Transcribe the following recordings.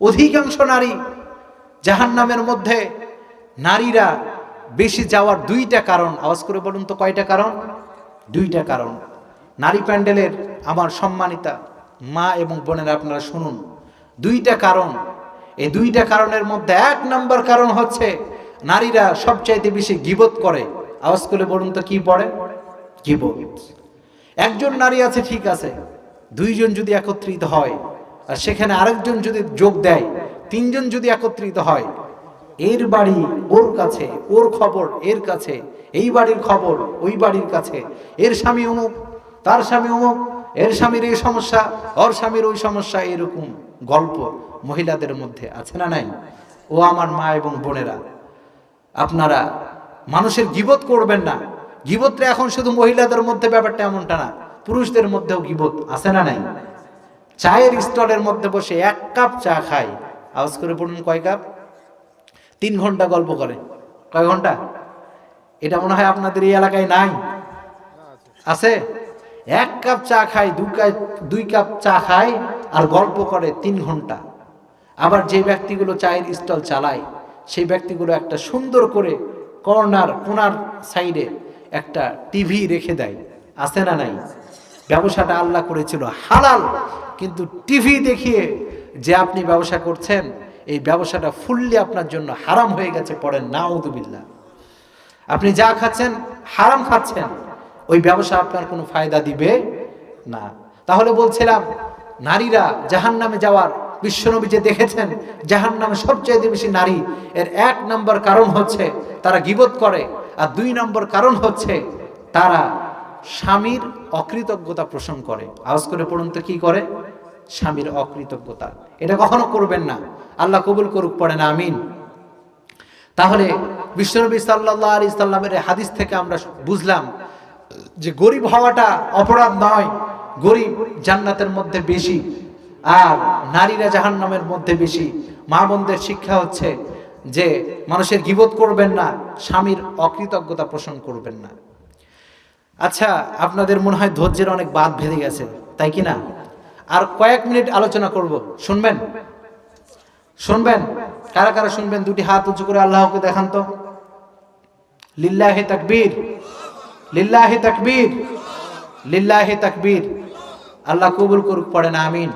অধিকাংশ নারী জাহান নামের মধ্যে নারীরা বেশি যাওয়ার দুইটা কারণ। আওয়াজ করে বলুন তো কয়টা কারণ? দুইটা কারণ। নারী প্যান্ডেলের আমার সম্মানিতা মা এবং বোনেরা আপনারা শুনুন। দুইটা কারণ। এই দুইটা কারণের মধ্যে এক নম্বর কারণ হচ্ছে নারীরা সবচাইতে বেশি গিবত করে। আওয়াজ করে বলুন তো কি পড়ে? গিবত। একজন নারী আছে, ঠিক আছে। দুইজন যদি একত্রিত হয় আর সেখানে আরেকজন যদি যোগ দেয়, তিনজন যদি একত্রিত হয়, এর বাড়ি ওর কাছে, ওর খবর এর কাছে, এই বাড়ির খবর ওই বাড়ির কাছে, এর স্বামী অমুক, তার স্বামী অমুক, এর স্বামীর এই সমস্যা, ওর স্বামীর ওই সমস্যা, এরকম গল্প মহিলাদের মধ্যে আছে না নাই? ও আমার মা এবং বোনেরা, আপনারা মানুষের গিবত করবেন না। গিবতটা এখন শুধু মহিলাদের মধ্যে ব্যাপারটা এমনটা না, পুরুষদের মধ্যেও গিবত আছে না নাই? চায়ের স্টলের মধ্যে বসে এক কাপ চা খায় আওয়াজ করে পড়ুন কয় কাপ? তিন ঘণ্টা গল্প করে। কয় ঘণ্টা? এটা মনে হয় আপনাদের এই এলাকায় নাই। আছে? এক কাপ চা খায় দু কাপ, দুই কাপ চা খায় আর গল্প করে তিন ঘণ্টা। আবার যে ব্যক্তিগুলো চায়ের স্টল চালায়, সেই ব্যক্তিগুলো একটা সুন্দর করে কর্নার, কোনার সাইডে একটা টিভি রেখে দেয়। আছে না নাই? ব্যবসাটা আল্লাহ করেছিল হালাল। কিন্তু টিভি দেখিয়ে যে আপনি ব্যবসা করছেন, এই ব্যবসাটা ফুললি আপনার জন্য হারাম হয়ে গেছে, পড়েন নাউদুবিল্লাহ আপনি যা খাচ্ছেন, হারাম খাচ্ছেন, ওই ব্যবসা আপনার কোনো ফায়দা দিবে না। তাহলে বলছিলাম, নারীরা জাহান নামে যাওয়ার, বিশ্বনবী যে দেখেছেন জাহান নামে সবচেয়ে বেশি নারী, এর এক নম্বর কারণ হচ্ছে তারা গিবত করে, আর দুই নম্বর কারণ হচ্ছে তারা স্বামীর অকৃতজ্ঞতা পোষণ করে। আওয়াজ করে পড়ুন তো কি করে? স্বামীর অকৃতজ্ঞতা। এটা কখনো করবেন না। আল্লাহ কবুল করুক, পড়ে না, আমিন। তাহলে বিশ্বনবী সাল্লাহ আলী সাল্লামের হাদিস থেকে আমরা বুঝলাম যে গরিব হওয়াটা অপরাধ নয়। গরিব জান্নাতের মধ্যে বেশি, আর নারীরা জাহান্নামের মধ্যে বেশি। মা বোনদের শিক্ষা হচ্ছে যে মানুষের গিবত করবেন না, স্বামীর অকৃতজ্ঞতা পোষণ করবেন না। আচ্ছা আপনাদের মনে হয় ধৈর্যের অনেক বাদ ভেঙে গেছে, তাই কি না? আর কয়েক মিনিট আলোচনা করব, শুনবেন? শুনবেন? কারা কারা শুনবেন? দুটি হাত উঁচু করে আল্লাহকে দেখান তো। লিল্লাহে তাকবীর লিল্লাহে তাকবীর লিল্লাহে তাকবীর। আল্লাহ কবুল করুক, পড়েন, আমিন।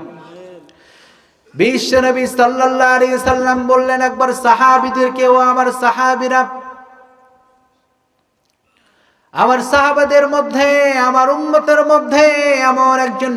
বিশ্ব নবী সাল্লাল্লাহু আলাইহি সাল্লাম বললেন একবার সাহাবীদেরকে, ও আমার সাহাবীরা আমার সাহাবাদের মধ্যে আমার উন্মতের মধ্যে আমার একজন